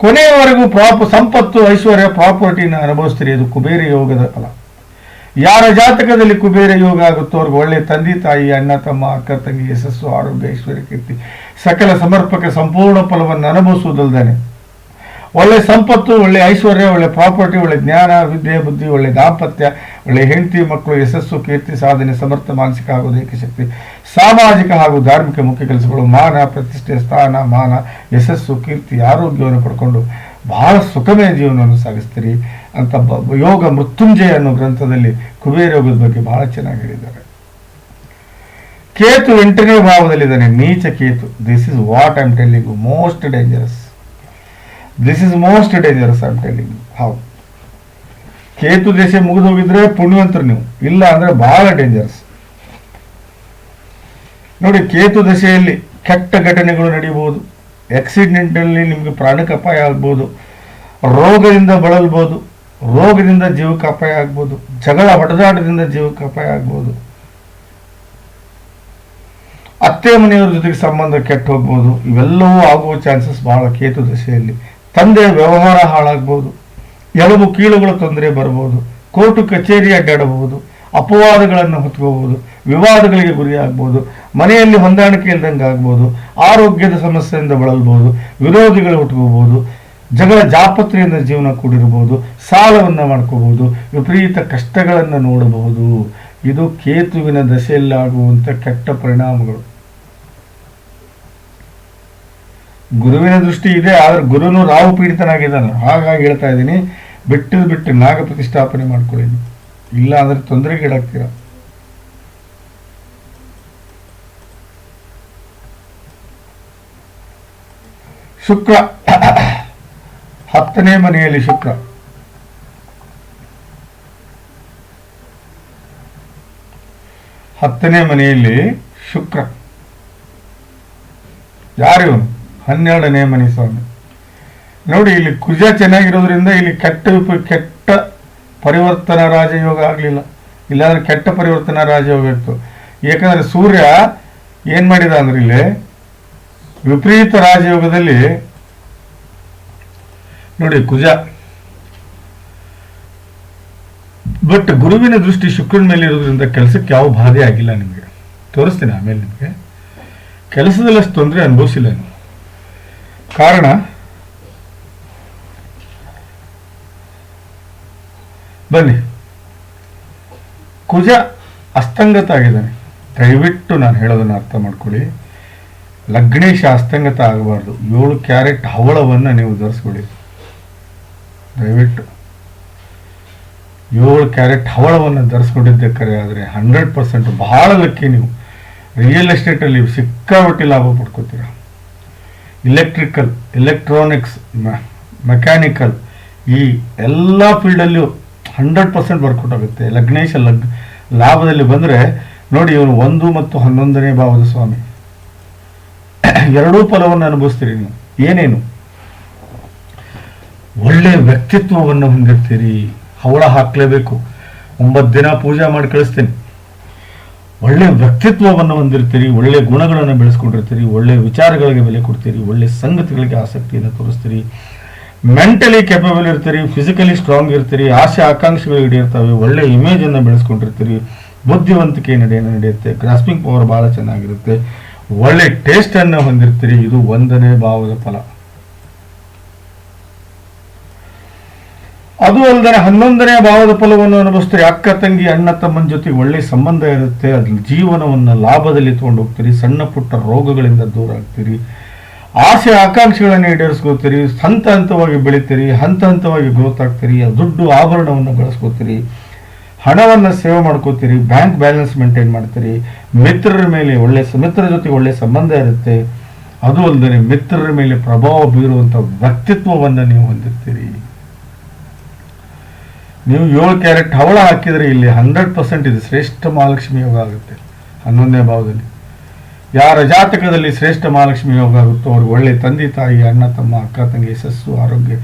ಕೊನೆಯವರೆಗೂ ಪ್ರಾಪ ಸಂಪತ್ತು ಐಶ್ವರ್ಯ ಪ್ರಾಪರ್ಟಿನ ಅನುಭವಿಸ್ತೀರಿ ಅದು ಕುಬೇರ ಯೋಗದ ಫಲ. ಯಾರ ಜಾತಕದಲ್ಲಿ ಕುಬೇರ ಯೋಗ ಆಗುತ್ತೋ ಅವ್ರಿಗೆ ಒಳ್ಳೆ ತಂದೆ ತಾಯಿ, ಅಣ್ಣ, ತಮ್ಮ, ಅಕ್ಕ, ತಂಗಿ, ಯಶಸ್ಸು, ಆರೋಗ್ಯ, ಐಶ್ವರ್ಯ, ಕೀರ್ತಿ, ಸಕಲ ಸಮರ್ಪಕ ಸಂಪೂರ್ಣ ಫಲವನ್ನು ಅನುಭವಿಸುವುದಲ್ದೇನೆ. ಒಳ್ಳೆ ಸಂಪತ್ತು, ಒಳ್ಳೆ ಐಶ್ವರ್ಯ, ಒಳ್ಳೆ ಪ್ರಾಪರ್ಟಿ ಒಳ್ಳೆ ಜ್ಞಾನ, ವಿದ್ಯೆ, ಬುದ್ಧಿ, ಒಳ್ಳೆ ದಾಂಪತ್ಯ, ಒಳ್ಳೆ ಹೆಂಡತಿ ಮಕ್ಕಳು, ಯಶಸ್ಸು, ಕೀರ್ತಿ, ಸಾಧನೆ, ಸಮರ್ಥ, ಮಾನಸಿಕ ಹಾಗೂ ದೈಹಿಕ ಶಕ್ತಿ, ಸಾಮಾಜಿಕ ಹಾಗೂ ಧಾರ್ಮಿಕ ಮುಖ್ಯ ಕೆಲಸಗಳು, ಮಾನ, ಪ್ರತಿಷ್ಠೆ, ಸ್ಥಾನ, ಮಾನ, ಯಶಸ್ಸು, ಕೀರ್ತಿ, ಆರೋಗ್ಯವನ್ನು ಪಡ್ಕೊಂಡು ಬಹಳ ಸುಖಮಯ ಜೀವನವನ್ನು ಸಾಗಿಸ್ತೀರಿ ಅಂತ ಯೋಗ ಮೃತ್ಯುಂಜಯ ಅನ್ನೋ ಗ್ರಂಥದಲ್ಲಿ ಕುಬೇರ ಯೋಗದ ಬಗ್ಗೆ ಬಹಳ ಚೆನ್ನಾಗಿ ಹೇಳಿದ್ದಾರೆ. ಕೇತು ಎಂಟನೇ ಭಾವದಲ್ಲಿದ್ದಾನೆ ನೀಚ Ketu. This is what I am telling most dangerous this is most dangerous ಅಂತ ಹೇಳಿ ಹೌದು ಕೇತು ದೇಶ ಮುಗಿದು ಹೋಗಿದ್ರೆ ಪುಣ್ಯವಂತರು ನೀವು. ಇಲ್ಲ ಅಂದ್ರೆ ಬಹಳ ಡೇಂಜರಸ್ ನೋಡಿ, ಕೇತು ದಶೆಯಲ್ಲಿ ಕೆಟ್ಟ ಘಟನೆಗಳು ನಡೆಯಬಹುದು ಆಕ್ಸಿಡೆಂಟಲ್ಲಿ ನಿಮಗೆ ಪ್ರಾಣಕ್ಕೆ ಅಪಾಯ ಆಗ್ಬೋದು. ರೋಗದಿಂದ ಬಳಲ್ಬೋದು. ರೋಗದಿಂದ ಜೀವಕ್ಕೆ ಅಪಾಯ ಆಗ್ಬೋದು. ಜಗಳ, ಹೊಡೆದಾಟದಿಂದ ಜೀವಕ್ಕೆ ಅಪಾಯ ಆಗ್ಬೋದು. ಅತ್ತೆ ಮನೆಯವರ ಜೊತೆಗೆ ಸಂಬಂಧ ಕೆಟ್ಟ ಹೋಗ್ಬೋದು. ಇವೆಲ್ಲವೂ ಆಗುವ ಚಾನ್ಸಸ್ ಬಹಳ ಕೇತು ದಶೆಯಲ್ಲಿ. ತಂದೆಯ ವ್ಯವಹಾರ ಹಾಳಾಗ್ಬೋದು. ಎಲುಬು ಕೀಳುಗಳ ತೊಂದರೆ ಬರ್ಬೋದು. ಕೋರ್ಟು ಕಚೇರಿ ಅಡ್ಡಾಡಬಹುದು. ಅಪವಾದಗಳನ್ನು ಹೊತ್ಕೋಬಹುದು. ವಿವಾದಗಳಿಗೆ ಗುರಿಯಾಗ್ಬೋದು. ಮನೆಯಲ್ಲಿ ಹೊಂದಾಣಿಕೆ ಇಲ್ದಂಗೆ ಆಗ್ಬೋದು. ಆರೋಗ್ಯದ ಸಮಸ್ಯೆಯಿಂದ ಬಳಲ್ಬೋದು. ವಿರೋಧಿಗಳು ಹುಟ್ಕೋಬಹುದು ಜಗಳ ಜಾಪತ್ರೆಯಿಂದ ಜೀವನ ಕೂಡಿರಬಹುದು ಸಾಲವನ್ನು ಮಾಡ್ಕೋಬಹುದು ವಿಪರೀತ ಕಷ್ಟಗಳನ್ನು ನೋಡಬಹುದು. ಇದು ಕೇತುವಿನ ದಶೆಯಲ್ಲಾಗುವಂಥ ಕೆಟ್ಟ ಪರಿಣಾಮಗಳು. ಗುರುವಿನ ದೃಷ್ಟಿ ಇದೆ, ಆದ್ರೆ ಗುರುನು ರಾಹು ಪೀಡಿತನಾಗಿದ್ದಾನೆ. ಹಾಗಾಗಿ ಹೇಳ್ತಾ ಇದ್ದೀನಿ ಬಿಟ್ಟು ಬಿಟ್ಟು ನಾಗ ಪ್ರತಿಷ್ಠಾಪನೆ ಮಾಡ್ಕೊಳ್ಳಿ. ಇಲ್ಲ ಅಂದ್ರೆ ತೊಂದರೆಗೀಡಾಗ್ತೀರ ಶುಕ್ರ. ಹತ್ತನೇ ಮನೆಯಲ್ಲಿ ಶುಕ್ರ. ಹತ್ತನೇ ಮನೆಯಲ್ಲಿ ಶುಕ್ರ. ಯಾರು ಹನ್ನೆರಡನೇ ಮನೆ ಸ್ವಾಮಿ. ನೋಡಿ, ಇಲ್ಲಿ ಕುಜ ಚೆನ್ನಾಗಿರೋದ್ರಿಂದ ಇಲ್ಲಿ ಕೆಟ್ಟ ಕೆಟ್ಟ ಪರಿವರ್ತನಾ ರಾಜಯೋಗ ಆಗಲಿಲ್ಲ. ಇಲ್ಲಾಂದ್ರೆ ಕೆಟ್ಟ ಪರಿವರ್ತನಾ ರಾಜಯೋಗ ಇತ್ತು. ಏಕೆಂದರೆ ಸೂರ್ಯ ಏನ್ ಮಾಡಿದ ಅಂದ್ರೆ ಇಲ್ಲಿ ವಿಪರೀತ ರಾಜಯೋಗದಲ್ಲಿ ನೋಡಿ, ಕುಜ. ಬಟ್ ಗುರುವಿನ ದೃಷ್ಟಿ ಶುಕ್ರನ ಮೇಲೆ ಇರೋದ್ರಿಂದ ಕೆಲಸಕ್ಕೆ ಯಾವ ಬಾಧೆ ಆಗಿಲ್ಲ ನಿಮಗೆ. ತೋರಿಸ್ತೀನಿ ಆಮೇಲೆ ನಿಮಗೆ. ಕೆಲಸದಲ್ಲಿ ಅಷ್ಟು ತೊಂದರೆ ಅನುಭವಿಸಿಲ್ಲ ನೀವು. ಕಾರಣ? ಬನ್ನಿ. ಕುಜ ಅಸ್ತಂಗತ ಆಗಿದ್ದಾನೆ. ದಯವಿಟ್ಟು ನಾನು ಹೇಳೋದನ್ನು ಅರ್ಥ ಮಾಡ್ಕೊಳ್ಳಿ. ಲಗ್ನೇಶ ಅಸ್ತಂಗತ ಆಗಬಾರ್ದು. ಏಳು ಕ್ಯಾರೆಟ್ ಹವಳವನ್ನು ನೀವು ಧರಿಸ್ಕೊಳ್ಳಿ. ದಯವಿಟ್ಟು. ಏಳು ಕ್ಯಾರೆಟ್ ಹವಳವನ್ನು ಧರಿಸ್ಕೊಂಡಿದ್ದಕ್ಕರೆ ಆದರೆ ಹಂಡ್ರೆಡ್ ಪರ್ಸೆಂಟ್ ಬಹಳ ಲಕ್ಕಿ ನೀವು ರಿಯಲ್ ಎಸ್ಟೇಟಲ್ಲಿ ಸಿಕ್ಕಾಪಟ್ಟೆ ಲಾಭ ಪಡ್ಕೋತೀರ? ಇಲೆಕ್ಟ್ರಿಕಲ್ ಎಲೆಕ್ಟ್ರಾನಿಕ್ಸ್ ಮೆಕ್ಯಾನಿಕಲ್ ಈ ಎಲ್ಲ ಫೀಲ್ಡಲ್ಲೂ ಹಂಡ್ರೆಡ್ ಪರ್ಸೆಂಟ್ ವರ್ಕೌಟ್ ಆಗುತ್ತೆ. ಲಗ್ನೇಶ ಲಗ್, ಲಾಭದಲ್ಲಿ ಬಂದರೆ ನೋಡಿ ಇವನು ಒಂದು ಮತ್ತು ಹನ್ನೊಂದನೇ ಭಾವದ ಸ್ವಾಮಿ. ಎರಡೂ ಫಲವನ್ನು ಅನುಭವಿಸ್ತೀರಿ ನೀವು. ಏನೇನು? ಒಳ್ಳೆ ವ್ಯಕ್ತಿತ್ವವನ್ನು ಹೊಂದಿರ್ತೀರಿ. ಹವಳ ಹಾಕ್ಲೇಬೇಕು. ಒಂಬತ್ತು ದಿನ ಪೂಜೆ ಮಾಡಿ ಕಳಿಸ್ತೀನಿ. ಒಳ್ಳೆ ವ್ಯಕ್ತಿತ್ವವನ್ನು ಹೊಂದಿರ್ತೀರಿ, ಒಳ್ಳೆ ಗುಣಗಳನ್ನು ಬೆಳೆಸ್ಕೊಂಡಿರ್ತೀರಿ, ಒಳ್ಳೆ ವಿಚಾರಗಳಿಗೆ ಬೆಲೆ ಕೊಡ್ತೀರಿ, ಒಳ್ಳೆ ಸಂಗತಿಗಳಿಗೆ ಆಸಕ್ತಿಯನ್ನು ತೋರಿಸ್ತೀರಿ. ಮೆಂಟಲಿ ಕೆಪಬಲ್ ಇರ್ತೀರಿ ಫಿಸಿಕಲಿ ಸ್ಟ್ರಾಂಗ್ ಇರ್ತೀರಿ, ಆಸೆ ಆಕಾಂಕ್ಷೆಗಳು ಹಿಡಿಯಿರ್ತವೆ ಒಳ್ಳೆ ಇಮೇಜನ್ನು ಬೆಳೆಸ್ಕೊಂಡಿರ್ತೀರಿ, ಬುದ್ಧಿವಂತಿಕೆ ನಡೆ ನಡೆಯುತ್ತೆ ಗ್ರಾಸ್ಪಿಂಗ್ ಪವರ್ ಭಾಳ ಚೆನ್ನಾಗಿರುತ್ತೆ. ಒಳ್ಳೆ ಟೇಸ್ಟನ್ನು ಹೊಂದಿರ್ತೀರಿ, ಇದು ಒಂದನೇ ಭಾವದ ಫಲ. ಅದು ಅಲ್ಲದೆ ಹನ್ನೊಂದನೇ ಭಾವದ ಫಲವನ್ನು ಅನುಭವಿಸ್ತೀರಿ. ಅಕ್ಕ, ತಂಗಿ, ಅಣ್ಣ, ತಮ್ಮನ ಜೊತೆ ಒಳ್ಳೆ ಸಂಬಂಧ ಇರುತ್ತೆ. ಅದ್ರ ಜೀವನವನ್ನು ಲಾಭದಲ್ಲಿ ತಗೊಂಡು ಹೋಗ್ತೀರಿ ಸಣ್ಣ ಪುಟ್ಟ ರೋಗಗಳಿಂದ ದೂರ ಆಗ್ತೀರಿ. ಆಸೆ, ಆಕಾಂಕ್ಷೆಗಳನ್ನು ಈಡೇರಿಸ್ಕೋತೀರಿ. ಹಂತ ಹಂತವಾಗಿ ಬೆಳಿತೀರಿ. ಹಂತ ಹಂತವಾಗಿ ಗ್ರೋತ್ ಆಗ್ತೀರಿ. ದುಡ್ಡು ಆಭರಣವನ್ನು ಬಳಸ್ಕೋತೀರಿ. ಹಣವನ್ನು ಸೇವ್ ಮಾಡ್ಕೋತೀರಿ. ಬ್ಯಾಂಕ್ ಬ್ಯಾಲೆನ್ಸ್ ಮೇಂಟೈನ್ ಮಾಡ್ತೀರಿ. ಮಿತ್ರರ ಮೇಲೆ ಒಳ್ಳೆ ಮಿತ್ರರ ಜೊತೆಗೆ ಒಳ್ಳೆ ಸಂಬಂಧ ಇರುತ್ತೆ. ಅದು ಅಲ್ಲದೆ ಮಿತ್ರರ ಮೇಲೆ ಪ್ರಭಾವ ಬೀರುವಂಥ ವ್ಯಕ್ತಿತ್ವವನ್ನು ನೀವು ಹೊಂದಿರ್ತೀರಿ. ನೀವು ಏಳು ಕ್ಯಾರೆಟ್ ಹವಳ ಹಾಕಿದರೆ ಇಲ್ಲಿ ಹಂಡ್ರೆಡ್ ಪರ್ಸೆಂಟ್ ಇದು ಶ್ರೇಷ್ಠ ಮಹಾಲಕ್ಷ್ಮಿ ಯೋಗ ಆಗುತ್ತೆ. ಹನ್ನೊಂದನೇ ಭಾವದಲ್ಲಿ. ಯಾರ ಜಾತಕದಲ್ಲಿ ಶ್ರೇಷ್ಠ ಮಹಾಲಕ್ಷ್ಮಿ ಯೋಗ ಆಗುತ್ತೋ ಅವ್ರಿಗೆ ಒಳ್ಳೆ ತಂದೆ, ತಾಯಿ, ಅಣ್ಣ, ತಮ್ಮ, ಅಕ್ಕ, ತಂಗಿ ಯಶಸ್ಸು ಆರೋಗ್ಯ,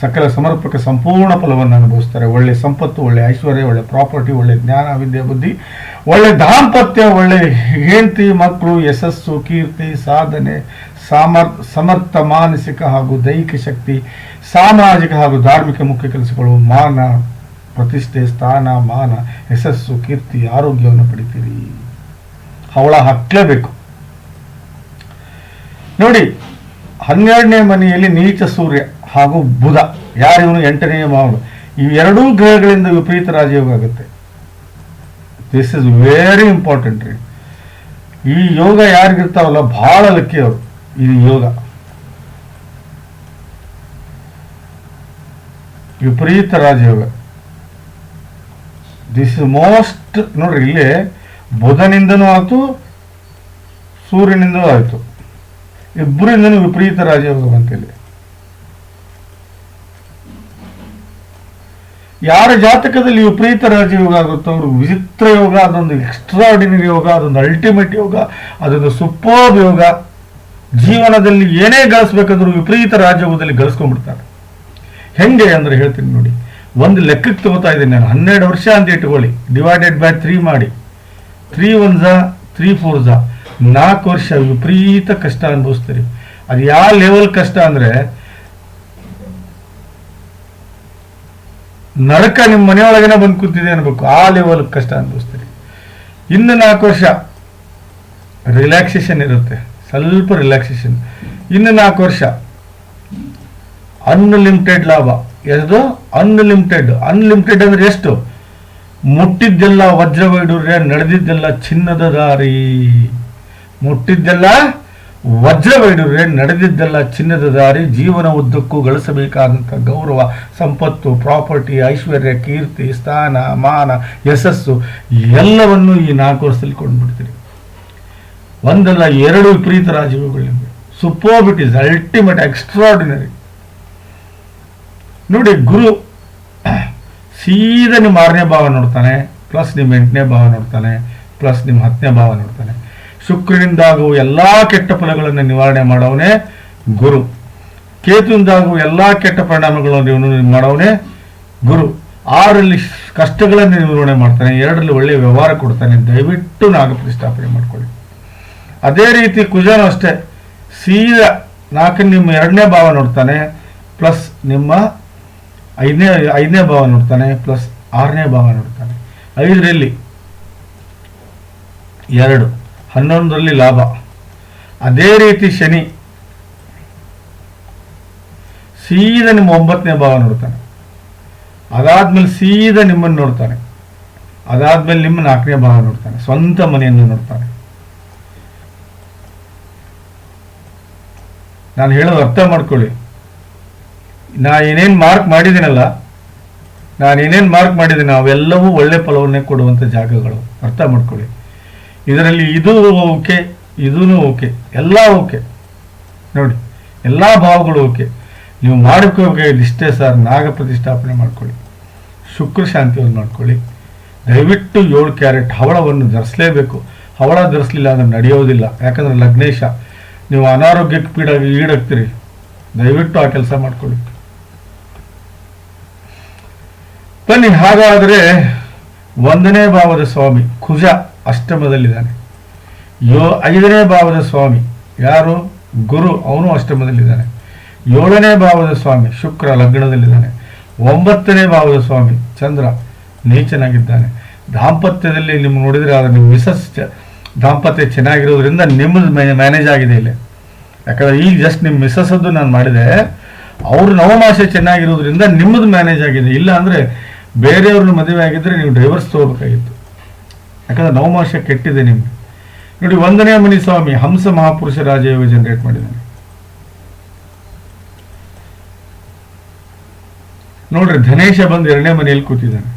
ಸಕಲ ಸಮರ್ಪಕ ಸಂಪೂರ್ಣ ಫಲವನ್ನು ಅನುಭವಿಸ್ತಾರೆ. ಒಳ್ಳೆ ಸಂಪತ್ತು, ಒಳ್ಳೆ ಐಶ್ವರ್ಯ, ಒಳ್ಳೆ ಪ್ರಾಪರ್ಟಿ, ಒಳ್ಳೆ ಜ್ಞಾನ, ವಿದ್ಯೆ, ಬುದ್ಧಿ, ಒಳ್ಳೆ ದಾಂಪತ್ಯ, ಒಳ್ಳೆ ಹೆಂಡತಿ, ಮಕ್ಕಳು, ಯಶಸ್ಸು, ಕೀರ್ತಿ, ಸಾಧನೆ ಸಾಮರ್, ಸಮರ್ಥ ಮಾನಸಿಕ ಹಾಗೂ ದೈಹಿಕ ಶಕ್ತಿ, ಸಾಮಾಜಿಕ ಹಾಗೂ ಧಾರ್ಮಿಕ ಮುಖ್ಯ ಕೆಲಸಗಳು, ಮಾನ, ಪ್ರತಿಷ್ಠೆ, ಸ್ಥಾನ, ಮಾನ, ಯಶಸ್ಸು, ಕೀರ್ತಿ, ಆರೋಗ್ಯವನ್ನು ಪಡಿತೀರಿ. ಹವಳ ಹಾಕ್ಲೇಬೇಕು ನೋಡಿ, ಹನ್ನೆರಡನೇ ಮನೆಯಲ್ಲಿ ನೀಚ ಸೂರ್ಯ ಹಾಗೂ ಬುಧ ಯಾರಿವನು ಎಂಟನೇ ಈ ಎರಡೂ ಗ್ರಹಗಳಿಂದ ವಿಪರೀತ ರಾಜಯೋಗ ಆಗುತ್ತೆ. ದಿಸ್ ಇಸ್ ವೆರಿ ಇಂಪಾರ್ಟೆಂಟ್ ರೀ. ಈ ಯೋಗ ಯಾರಿಗಿರ್ತಾವಲ್ಲ, ಭಾಳ ಲಕ್ಕಿ ಅವರು ಈ ಯೋಗ ವಿಪರೀತ ರಾಜಯೋಗ ದಿಸ್ ಇಸ್ ಮೋಸ್ಟ್ ನೋಡ್ರಿ, ಇಲ್ಲಿ ಬುಧನಿಂದನೂ ಆಯಿತು, ಸೂರ್ಯನಿಂದನೂ ಆಯಿತು. ಇಬ್ಬರಿಂದನೂ ವಿಪರೀತ ರಾಜಯೋಗ ಬಂತಿಲ್ಲಿ ಯಾರ ಜಾತಕದಲ್ಲಿ ವಿಪರೀತ ರಾಜಯೋಗ ಆಗುತ್ತೋ ಅವರು ವಿಚಿತ್ರ ಯೋಗ, ಅದೊಂದು ಎಕ್ಸ್ಟ್ರಾರ್ಡಿನರಿ ಯೋಗ, ಅದೊಂದು ಅಲ್ಟಿಮೇಟ್ ಯೋಗ, ಅದೊಂದು ಸೂಪರ್ ಯೋಗ. ಜೀವನದಲ್ಲಿ ಏನೇ ಗಳಿಸ್ಬೇಕಾದ್ರೂ ವಿಪರೀತ ರಾಜ್ಯವದಲ್ಲಿ ಗಳಿಸ್ಕೊಂಡ್ಬಿಡ್ತಾರೆ. ಹೆಂಗೆ ಅಂದ್ರೆ ಹೇಳ್ತೀನಿ ನೋಡಿ, ಒಂದು ಲೆಕ್ಕಕ್ಕೆ ತಗೋತಾ ಇದ್ದೀನಿ ನಾನು. ಹನ್ನೆರಡು ವರ್ಷ ಅಂತ ಇಟ್ಕೊಳ್ಳಿ. ಡಿವೈಡೆಡ್ ಬೈ ತ್ರೀ ಮಾಡಿ. ತ್ರೀ ಒನ್ ಝಾ ತ್ರೀ ಫೋರ್ ಝಾ ನಾಲ್ಕು ವರ್ಷ ವಿಪರೀತ ಕಷ್ಟ ಅನುಭವಿಸ್ತೀರಿ. ಅದು ಯಾವ ಲೆವೆಲ್ ಕಷ್ಟ ಅಂದ್ರೆ, ನರಕ ನಿಮ್ಮ ಮನೆಯೊಳಗೇನೆ ಬಂದು ಕೂತಿದೆ ಅನ್ಬೇಕು. ಆ ಲೆವೆಲ್ ಕಷ್ಟ ಅನುಭವಿಸ್ತೀರಿ. ಇನ್ನು ನಾಲ್ಕು ವರ್ಷ ರಿಲ್ಯಾಕ್ಸೇಷನ್ ಇರುತ್ತೆ. ಸ್ವಲ್ಪ ರಿಲ್ಯಾಕ್ಸೇಷನ್ ಇನ್ನು ನಾಲ್ಕು ವರ್ಷ. ಅನ್ಲಿಮಿಟೆಡ್ ಲಾಭ. ಎರಡು ಅನ್ಲಿಮಿಟೆಡ್ ಅನ್ಲಿಮಿಟೆಡ್ ಅಂದ್ರೆ ಎಷ್ಟು? ಮುಟ್ಟಿದ್ದೆಲ್ಲ ವಜ್ರ ವೈಡೂರ್ಯ ನಡೆದಿದ್ದೆಲ್ಲ ಚಿನ್ನದ ದಾರಿ. ಮುಟ್ಟಿದ್ದೆಲ್ಲ ವಜ್ರ ವೈಡೂರ್ಯ ನಡೆದಿದ್ದೆಲ್ಲ ಚಿನ್ನದ ದಾರಿ. ಜೀವನ ಉದ್ದಕ್ಕೂ ಗಳಿಸಬೇಕಾದಂಥ ಗೌರವ, ಸಂಪತ್ತು, ಪ್ರಾಪರ್ಟಿ, ಐಶ್ವರ್ಯ, ಕೀರ್ತಿ, ಸ್ಥಾನ, ಮಾನ, ಯಶಸ್ಸು ಎಲ್ಲವನ್ನು ಈ ನಾಲ್ಕು ವರ್ಷದಲ್ಲಿ ಕೊಂಡ್ಬಿಡ್ತೀರಿ. ಒಂದಲ್ಲ ಎರಡು ವಿಪರೀತ ರಾಜೀವ್ಗಳು ನಿಮಗೆ superb it is ultimate extraordinary ನೋಡಿ, ಗುರು ಸೀದಾ ನಿಮ್ಮ ಆರನೇ ಭಾವ ನೋಡ್ತಾನೆ ಪ್ಲಸ್ ನಿಮ್ಮ ಎಂಟನೇ ಭಾವ ನೋಡ್ತಾನೆ ಪ್ಲಸ್ ನಿಮ್ಮ ಹತ್ತನೇ ಭಾವ ನೋಡ್ತಾನೆ. ಶುಕ್ರನಿಂದಾಗುವ ಎಲ್ಲ ಕೆಟ್ಟ ಫಲಗಳನ್ನು ನಿವಾರಣೆ ಮಾಡೋವನೇ ಗುರು. ಕೇತುವಿಂದಾಗುವ ಎಲ್ಲ ಕೆಟ್ಟ ಪರಿಣಾಮಗಳನ್ನು ಮಾಡೋವನೇ ಗುರು. ಆರಲ್ಲಿ ಕಷ್ಟಗಳನ್ನು ನಿರ್ವಹಣೆ ಮಾಡ್ತಾನೆ, ಎರಡರಲ್ಲಿ ಒಳ್ಳೆಯ ವ್ಯವಹಾರ ಕೊಡ್ತಾನೆ. ದಯವಿಟ್ಟು ನಾಗ ಪ್ರತಿಷ್ಠಾಪನೆ ಮಾಡ್ಕೊಳ್ಳಿ. ಅದೇ ರೀತಿ ಕುಜನು ಅಷ್ಟೇ. ಸೀದಾ ನಾಲ್ಕು ನಿಮ್ಮ ಎರಡನೇ ಭಾವ ನೋಡ್ತಾನೆ, ಪ್ಲಸ್ ನಿಮ್ಮ ಐದನೇ ಐದನೇ ಭಾವ ನೋಡ್ತಾನೆ, ಪ್ಲಸ್ ಆರನೇ ಭಾವ ನೋಡ್ತಾನೆ. ಐದರಲ್ಲಿ ಎರಡು, ಹನ್ನೊಂದರಲ್ಲಿ ಲಾಭ. ಅದೇ ರೀತಿ ಶನಿ ಸೀದಾ ನಿಮ್ಮ ಒಂಬತ್ತನೇ ಭಾವ ನೋಡ್ತಾನೆ. ಅದಾದ್ಮೇಲೆ ಸೀದಾ ನಿಮ್ಮನ್ನು ನೋಡ್ತಾನೆ. ಅದಾದ್ಮೇಲೆ ನಿಮ್ಮ ನಾಲ್ಕನೇ ಭಾವ ನೋಡ್ತಾನೆ. ಸ್ವಂತ ಮನೆಯನ್ನು ನೋಡ್ತಾನೆ. ನಾನು ಹೇಳೋದು ಅರ್ಥ ಮಾಡ್ಕೊಳ್ಳಿ. ನಾ ಏನೇನು ಮಾರ್ಕ್ ಮಾಡಿದ್ದೀನಲ್ಲ, ನಾನು ಏನೇನು ಮಾರ್ಕ್ ಮಾಡಿದ್ದೀನಿ ಅವೆಲ್ಲವೂ ಒಳ್ಳೆ ಫಲವನ್ನೇ ಕೊಡುವಂಥ ಜಾಗಗಳು. ಅರ್ಥ ಮಾಡ್ಕೊಳ್ಳಿ. ಇದರಲ್ಲಿ ಇದು ಓಕೆ ಇದೂ ಓಕೆ, ಎಲ್ಲ ಓಕೆ. ನೋಡಿ, ಎಲ್ಲ ಭಾವಗಳು ಓಕೆ. ನೀವು ಮಾಡ್ಕೋಬೇಕಾಗಿದ್ದು ಇಷ್ಟೇ ಸರ್, ನಾಗ ಪ್ರತಿಷ್ಠಾಪನೆ ಮಾಡ್ಕೊಳ್ಳಿ. ಶುಕ್ರ ಶಾಂತಿಯನ್ನು ಮಾಡ್ಕೊಳ್ಳಿ ದಯವಿಟ್ಟು ಏಳು ಕ್ಯಾರೆಟ್ ಹವಳವನ್ನು ಧರಿಸಲೇಬೇಕು. ಹವಳ ಧರಿಸಲಿಲ್ಲ ಅಂದರೆ ನಡೆಯೋದಿಲ್ಲ. ಯಾಕಂದರೆ ಲಗ್ನೇಶ ನೀವು ಅನಾರೋಗ್ಯಕ್ಕೆ ಪೀಡ ಈಡಾಗ್ತೀರಿ. ದಯವಿಟ್ಟು ಆ ಕೆಲಸ ಮಾಡ್ಕೊಳ್ಳಿ. ಬನ್ನಿ, ಹಾಗಾದರೆ ಒಂದನೇ ಭಾವದ ಸ್ವಾಮಿ ಕುಜ ಅಷ್ಟಮದಲ್ಲಿದ್ದಾನೆ. ಯೋ, ಐದನೇ ಭಾವದ ಸ್ವಾಮಿ ಯಾರು? ಗುರು, ಅವನು ಅಷ್ಟಮದಲ್ಲಿದ್ದಾನೆ. ಏಳನೇ ಭಾವದ ಸ್ವಾಮಿ ಶುಕ್ರ ಲಗ್ನದಲ್ಲಿದ್ದಾನೆ. ಒಂಬತ್ತನೇ ಭಾವದ ಸ್ವಾಮಿ ಚಂದ್ರ ನೀಚನಾಗಿದ್ದಾನೆ. ದಾಂಪತ್ಯದಲ್ಲಿ ನಿಮ್ಗೆ ನೋಡಿದರೆ ಅದನ್ನು ಮಿಸಸ್ ದಾಂಪತ್ಯ ಚೆನ್ನಾಗಿರೋದ್ರಿಂದ ನಿಮ್ಮದು ಮ್ಯಾನೇಜ್ ಆಗಿದೆ ಇಲ್ಲಿ. ಯಾಕಂದ್ರೆ ಈಗ ಜಸ್ಟ್ ನಿಮ್ಮ ಮಿಸ್ಸಸ್ಸದ್ದು ನಾನು ಮಾಡಿದೆ, ಅವ್ರ ನವಮಾಸೆ ಚೆನ್ನಾಗಿರೋದ್ರಿಂದ ನಿಮ್ಮದು ಮ್ಯಾನೇಜ್ ಆಗಿದೆ. ಇಲ್ಲ ಅಂದರೆ ಬೇರೆಯವ್ರನ್ನ ಮದುವೆ ಆಗಿದ್ದರೆ ನೀವು ಡೈವರ್ಸ್ ತಗೋಬೇಕಾಗಿತ್ತು. ಯಾಕಂದ್ರೆ ನವಮಾಸ ಕೆಟ್ಟಿದೆ ನಿಮ್ಗೆ. ನೋಡಿ ಒಂದನೇ ಮನಿ ಸ್ವಾಮಿ ಹಂಸ ಮಹಾಪುರುಷ ರಾಜಯೋಗ ಜನರೇಟ್ ಮಾಡಿದ್ದಾನೆ. ನೋಡ್ರಿ, ಧನೇಶ ಬಂದು ಎರಡನೇ ಮನೆಯಲ್ಲಿ ಕೂತಿದ್ದಾನೆ.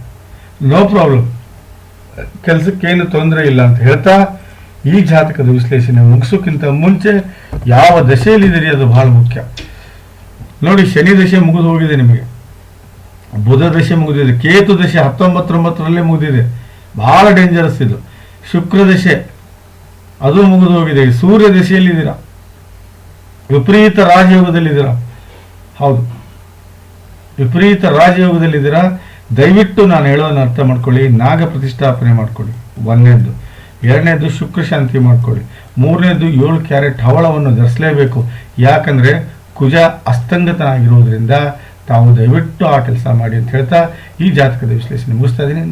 ನೋ ಪ್ರಾಬ್ಲಮ್ ಕೆಲಸಕ್ಕೇನು ತೊಂದರೆ ಇಲ್ಲ ಅಂತ ಹೇಳ್ತಾ ಈ ಜಾತಕದ ವಿಶ್ಲೇಷಣೆ ಮುಗಿಸೋಕ್ಕಿಂತ ಮುಂಚೆ ಯಾವ ದಶೆಯಲ್ಲಿದ್ದೀರಿ ಅದು ಬಹಳ ಮುಖ್ಯ. ನೋಡಿ, ಶನಿ ದಶೆ ಮುಗಿದು ಹೋಗಿದೆ ನಿಮಗೆ. ಬುಧ ದಶೆ ಮುಗಿದಿದೆ. ಕೇತು ದಶೆ ಹತ್ತೊಂಬತ್ತೊಂಬತ್ತರಲ್ಲೇ ಮುಗಿದಿದೆ. ಬಹಳ ಡೇಂಜರಸ್ ಇದು. ಶುಕ್ರ ದಶೆ, ಅದು ಮುಗಿದು ಹೋಗಿದೆ. ಸೂರ್ಯ ದಶೆಯಲ್ಲಿದ್ದೀರಾ ವಿಪರೀತ ರಾಜಯೋಗದಲ್ಲಿದ್ದೀರಾ ಹೌದು. ವಿಪರೀತ ರಾಜಯೋಗದಲ್ಲಿದ್ದೀರಾ ದಯವಿಟ್ಟು ನಾನು ಹೇಳೋದನ್ನ ಅರ್ಥ ಮಾಡ್ಕೊಳ್ಳಿ. ನಾಗ ಪ್ರತಿಷ್ಠಾಪನೆ ಮಾಡ್ಕೊಳ್ಳಿ. ಒಂದನೇದ್ದು ಎರಡನೇದು ಶುಕ್ರ ಶಾಂತಿ ಮಾಡ್ಕೊಳ್ಳಿ. ಮೂರನೇದು ಏಳು ಕ್ಯಾರೆಟ್ ಹವಳವನ್ನು ಧರಿಸಲೇಬೇಕು. ಯಾಕಂದರೆ ಕುಜ ಅಸ್ತಂಗತನಾಗಿರೋದ್ರಿಂದ ತಾವು ದಯವಿಟ್ಟು ಆ ಕೆಲಸ ಮಾಡಿ ಅಂತ ಹೇಳ್ತಾ ಈ ಜಾತಕದ ವಿಶ್ಲೇಷಣೆ ಮುಗಿಸ್ತಾ ಇದ್ದೀನಿ.